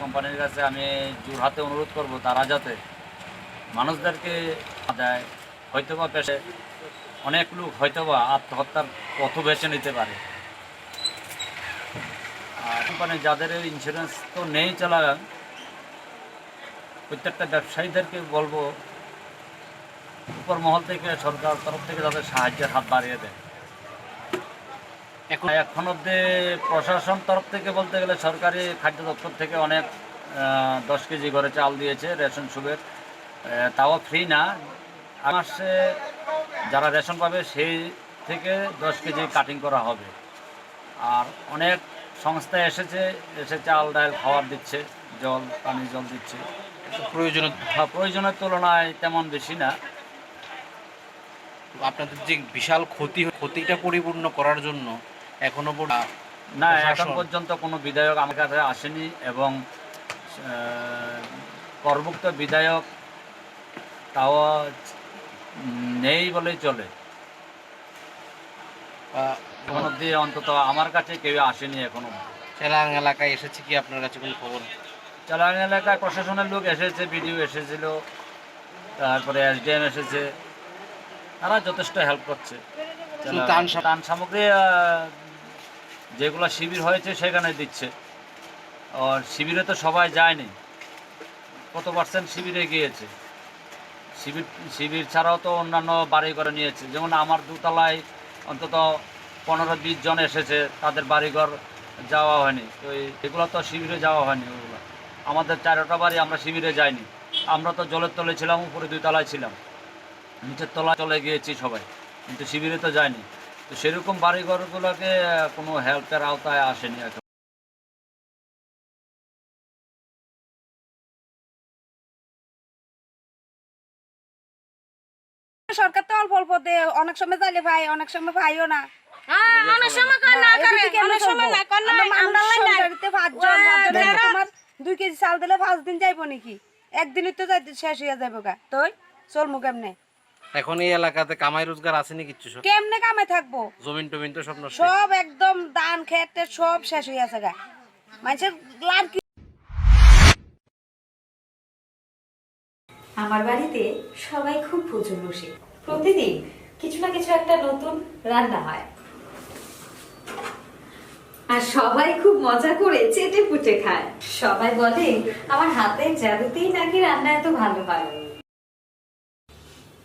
কোম্পানির কাছে আমি জোর হাতে অনুরোধ করব তারা যাতে মানুষদেরকে দেয়, হয়তোবা পেশে অনেক লোক হয়তোবা আত্মহত্যার পথ বেছে নিতে পারে। আর কোম্পানি যাদের ইন্স্যুরেন্স তো নেই চালান প্রত্যেকটা ব্যবসায়ীদেরকে বলব উপর মহল থেকে সরকার তরফ থেকে তাদের সাহায্যের হাত বাড়িয়ে দেয় এখন এখন অব্দি প্রশাসন তরফ থেকে বলতে গেলে সরকারি খাদ্য দপ্তর থেকে অনেক দশ কেজি করে চাল দিয়েছে রেশন সুবের তাও ফ্রি না। মাসে যারা রেশন পাবে সেই থেকে দশ কেজি কাটিং করা হবে। আর অনেক সংস্থা এসেছে এসে চাল ডাল খাবার দিচ্ছে জল পানি জল দিচ্ছে। প্রয়োজনীয় হ্যাঁ, প্রয়োজনের তুলনায় তেমন বেশি না। আপনাদের যে বিশাল ক্ষতি ক্ষতিটা পরিপূর্ণ করার জন্য এখনও না এখন পর্যন্ত কোনো বিধায়ক আমার কাছে আসেনি এবং করভুক্ত বিধায়ক তাও নেই বলেই চলে। এখন অব্দি অন্তত আমার কাছে কেউ আসেনি এখনও। চেলাং এলাকায় এসেছে কি আপনার কাছে কোনো খবর? চালান এলাকায় প্রশাসনের লোক এসেছে বিডিও এসেছিল তারপরে এসডিএম এসেছে তারা যথেষ্ট হেল্প করছে। ত্রাণ সামগ্রী যেগুলো শিবির হয়েছে সেখানে দিচ্ছে। আর শিবিরে তো সবাই যায়নি। কত পার্সেন্ট শিবিরে গিয়েছে? শিবির শিবির ছাড়াও তো অন্যান্য বাড়ি করে নিয়েছে। যেমন আমার দুতলায় অন্তত পনেরো বিশ জন এসেছে, তাদের বাড়িঘর যাওয়া হয়নি। তো এগুলো তো শিবিরে যাওয়া হয়নি ওগুলো। আমাদের চারোটা বাড়ি আমরা শিবিরে যাইনি। আমরা তো জলের তলে ছিলাম, উপরে দুই তলায় ছিলাম। নিচের তলায় চলে গিয়েছি সবাই। কিন্তু শিবিরে তো যায়নি। তো সেরকম বাড়িঘরগুলোকে কোনো হেল্পের আওতায় আসেনি এখন। সরকার তো অল্প অল্প দেয় অনেক সময় চাইলে ভাই অনেক সময় ভাইও না। হ্যাঁ, অনেক সময় কর না করে, অনেক সময় না কর না, আমরা। সংসারিতে পাঁচজন, তোমার দুই কেজি চাল দিলে পাঁচ দিন যাইবো নাকি? একদিনই তো যাইতে শেষ হয়ে যাব গা। তুই চলমু কেমনে? এখন এই এলাকাতে কামাই রোজগার আসেনি কিচ্ছু সব? কেমনে কামে থাকব? জমিন টমিন তো সব নষ্ট সব একদম ধান খেতে সব শেষ হয়ে আছে গা। মানুষের লাভ কি? আমার বাড়িতে সবাই খুব প্রচুর বসে প্রতিদিন কিছু না কিছু একটা নতুন রান্না হয়। আর সবাই খুব মজা করে চেটে পুটে খায়। সবাই বলে আমার হাতের জাদুতেই নাকি রান্না এত ভালো হয়?